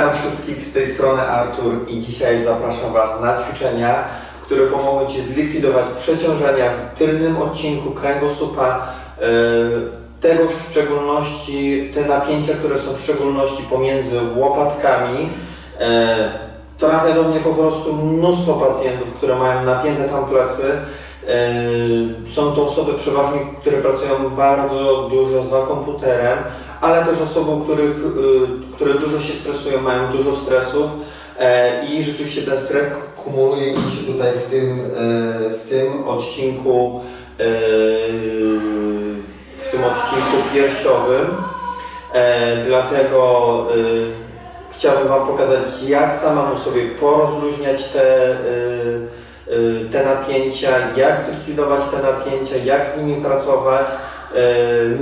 Witam wszystkich z tej strony Artur i dzisiaj zapraszam Was na ćwiczenia, które pomogą Ci zlikwidować przeciążenia w tylnym odcinku kręgosłupa, e, tego w szczególności, te napięcia, które są w szczególności pomiędzy łopatkami. E, Trafia do mnie po prostu mnóstwo pacjentów, które mają napięte tam plecy. E, Są to osoby przeważnie, które pracują bardzo dużo za komputerem, ale też osoby, których, które dużo się stresują, mają dużo stresów e, i rzeczywiście ten stres kumuluje się tutaj w tym, e, w tym odcinku e, w tym odcinku piersiowym. Dlatego chciałbym Wam pokazać, jak samemu sobie porozluźniać te, te napięcia, jak zlikwidować te napięcia, jak z nimi pracować.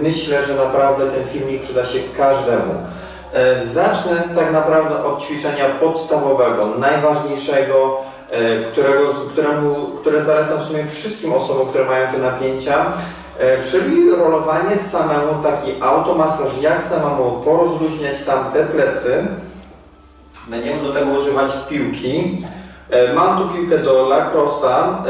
Myślę, że naprawdę ten filmik przyda się każdemu. E, Zacznę tak naprawdę od ćwiczenia podstawowego, najważniejszego, e, którego, któremu, które zalecam w sumie wszystkim osobom, które mają te napięcia, e, czyli rolowanie samemu, taki automasaż, jak samemu porozluźniać tam te plecy. Będziemy do tego używać piłki. Mam tu piłkę do lacrosa.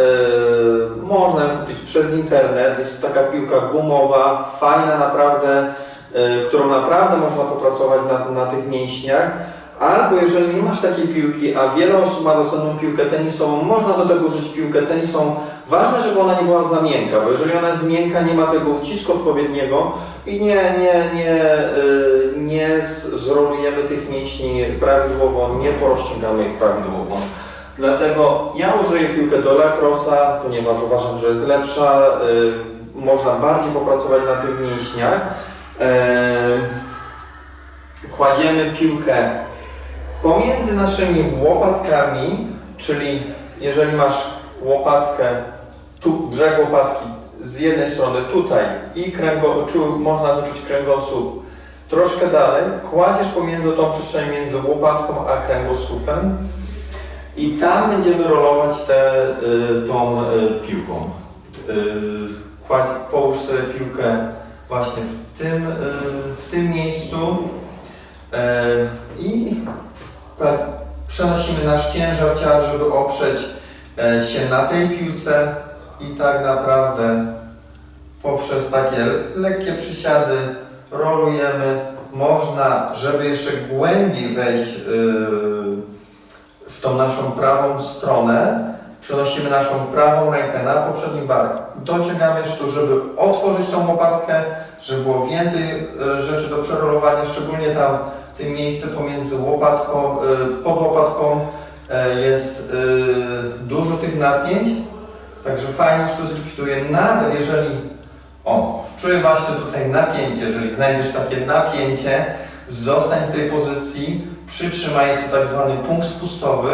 Można ją kupić przez internet. Jest to taka piłka gumowa, fajna naprawdę, którą naprawdę można popracować na, na tych mięśniach. Albo jeżeli nie masz takiej piłki, a wiele osób ma dostępną piłkę tenisową, można do tego użyć piłkę tenisową. Ważne, żeby ona nie była za miękka, bo jeżeli ona jest miękka, nie ma tego ucisku odpowiedniego i nie, nie, nie, y, nie zrolujemy tych mięśni prawidłowo, nie porozciągamy ich prawidłowo. Dlatego ja użyję piłkę do lacrosa, ponieważ uważam, że jest lepsza, y, można bardziej popracować na tych mięśniach. Y, Kładziemy piłkę pomiędzy naszymi łopatkami, czyli jeżeli masz łopatkę, tu brzeg łopatki z jednej strony tutaj i kręgo, czy można wyczuć kręgosłup troszkę dalej, kładziesz pomiędzy tą przestrzeń między łopatką a kręgosłupem i tam będziemy rolować te, y, tą y, piłką. Y, kładź, połóż sobie piłkę właśnie w tym, y, w tym miejscu y, i Przenosimy nasz ciężar ciała, żeby oprzeć e, się na tej piłce i tak naprawdę poprzez takie lekkie przysiady rolujemy. Można, żeby jeszcze głębiej wejść w tą naszą prawą stronę, przenosimy naszą prawą rękę na poprzedni bark. Dociągamy jeszcze tu, żeby otworzyć tą łopatkę, żeby było więcej e, rzeczy do przerolowania, szczególnie tam w tym miejsce pomiędzy łopatką, y, pod łopatką y, jest dużo tych napięć, także fajnie to zlikwiduje, nawet jeżeli, o, czuję właśnie tutaj napięcie, jeżeli znajdziesz takie napięcie, zostań w tej pozycji, przytrzymaj, jest to tak zwany punkt spustowy,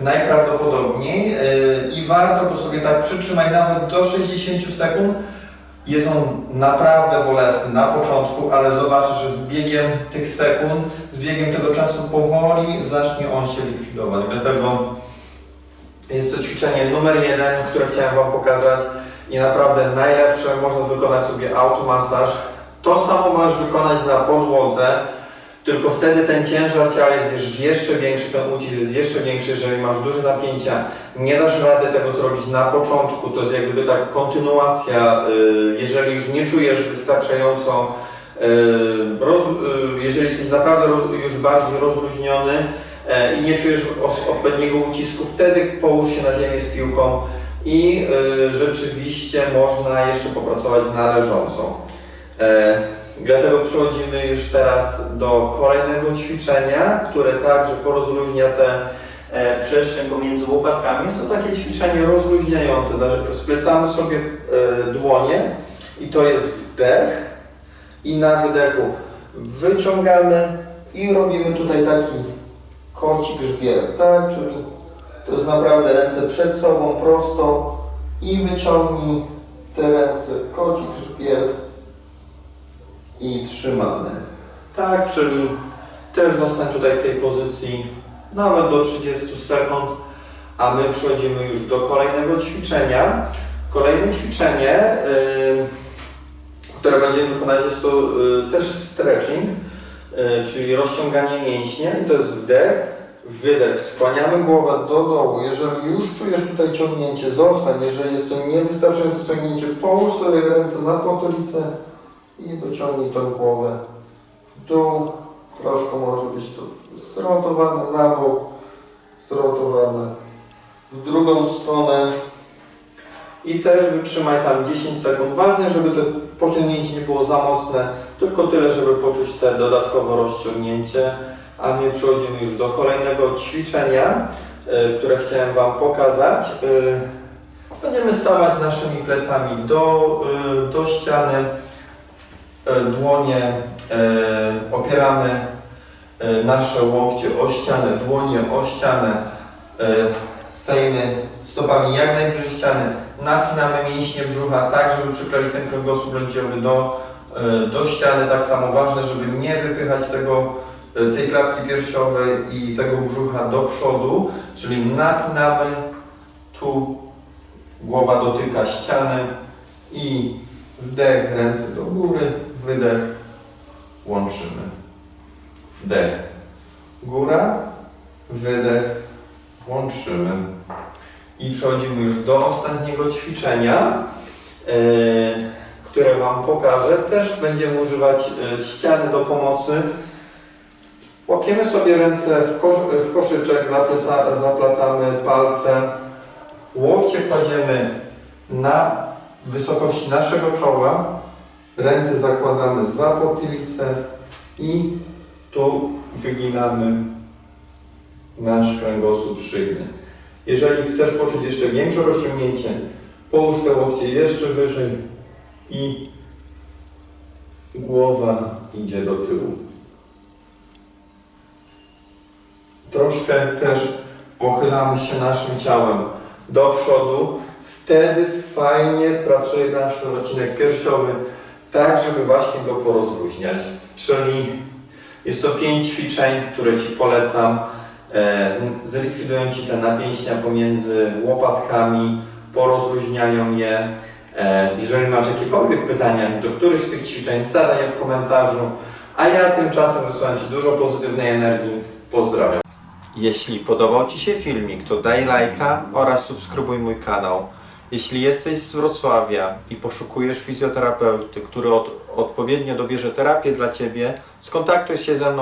najprawdopodobniej y, i warto go sobie tak przytrzymać nawet do 60 sekund, jest on naprawdę bolesny na początku, ale zobaczysz, że z biegiem tych sekund, z biegiem tego czasu powoli zacznie on się likwidować. Dlatego jest to ćwiczenie numer jeden, które chciałem Wam pokazać i naprawdę najlepsze. Można wykonać sobie automasaż. To samo możesz wykonać na podłodze, tylko wtedy ten ciężar ciała jest jeszcze- większy, ten ucisk jest jeszcze większy, jeżeli masz duże napięcia. Nie dasz rady tego zrobić na początku, to jest jak gdyby tak kontynuacja, y, jeżeli już nie czujesz wystarczająco, y, y, jeżeli jesteś naprawdę już bardziej rozluźniony e, i nie czujesz odpowiedniego ucisku, wtedy połóż się na ziemię z piłką i rzeczywiście można jeszcze popracować na leżąco. E, Dlatego przechodzimy już teraz do kolejnego ćwiczenia, które także porozluźnia te e, przestrzeń pomiędzy łopatkami. Jest to takie ćwiczenie rozluźniające, znaczy splecamy sobie e, dłonie i to jest wdech i na wydechu wyciągamy i robimy tutaj taki kocik grzbiet, tak? Czyli to jest naprawdę ręce przed sobą prosto i wyciągnij te ręce, kocik grzbiet i trzymamy. Tak, czyli też zostań tutaj w tej pozycji nawet do 30 sekund, a my przechodzimy już do kolejnego ćwiczenia. Kolejne ćwiczenie, yy, które będziemy wykonać, jest to yy, też stretching. E, czyli rozciąganie mięśnia i to jest wdech, wydech. Skłaniamy głowę do dołu. Jeżeli już czujesz tutaj ciągnięcie, zostań. Jeżeli jest to niewystarczające ciągnięcie, połóż sobie ręce na potylicę i dociągnij tą głowę w dół. Troszkę może być to zrotowane na bok, zrotowane w drugą stronę. I też wytrzymaj tam 10 sekund. Ważne, żeby to pociągnięcie nie było za mocne, tylko tyle, żeby poczuć te dodatkowe rozciągnięcie. A my przechodzimy już do kolejnego ćwiczenia, y, które chciałem Wam pokazać. Y, Będziemy stawać naszymi plecami do, y, do ściany, dłonie y, opieramy y, nasze łokcie o ścianę, dłonie o ścianę. Stajemy stopami jak najbliżej ściany, napinamy mięśnie brzucha tak, żeby przyprawić ten kręgosłup lędźwiowy do, do ściany. Tak samo ważne, żeby nie wypychać tego, tej klatki piersiowej i tego brzucha do przodu, czyli napinamy tu, głowa dotyka ściany i wdech, ręce do góry, wydech, łączymy. Wdech, góra, wydech, łączymy. I przechodzimy już do ostatniego ćwiczenia, e, które Wam pokażę. Też będziemy używać e, ściany do pomocy. Łapiemy sobie ręce w, kosz, w koszyczek, zapleca, zaplatamy palce, łokcie kładziemy na wysokości naszego czoła, ręce zakładamy za potylicę i tu wyginamy nasz kręgosłup szyjny. Jeżeli chcesz poczuć jeszcze większe rozciągnięcie, połóż te łokcie jeszcze wyżej i głowa idzie do tyłu. Troszkę też pochylamy się naszym ciałem do przodu. Wtedy fajnie pracuje nasz odcinek piersiowy, tak żeby właśnie go porozluźniać. Czyli jest to pięć ćwiczeń, które Ci polecam. E, zlikwidują Ci te napięcia pomiędzy łopatkami, porozluźniają je. E, jeżeli masz jakiekolwiek pytania do którychś z tych ćwiczeń, zadaj je w komentarzu, a ja tymczasem wysyłam Ci dużo pozytywnej energii. Pozdrawiam. Jeśli podobał Ci się filmik, to daj lajka oraz subskrybuj mój kanał. Jeśli jesteś z Wrocławia i poszukujesz fizjoterapeuty, który od, odpowiednio dobierze terapię dla Ciebie, skontaktuj się ze mną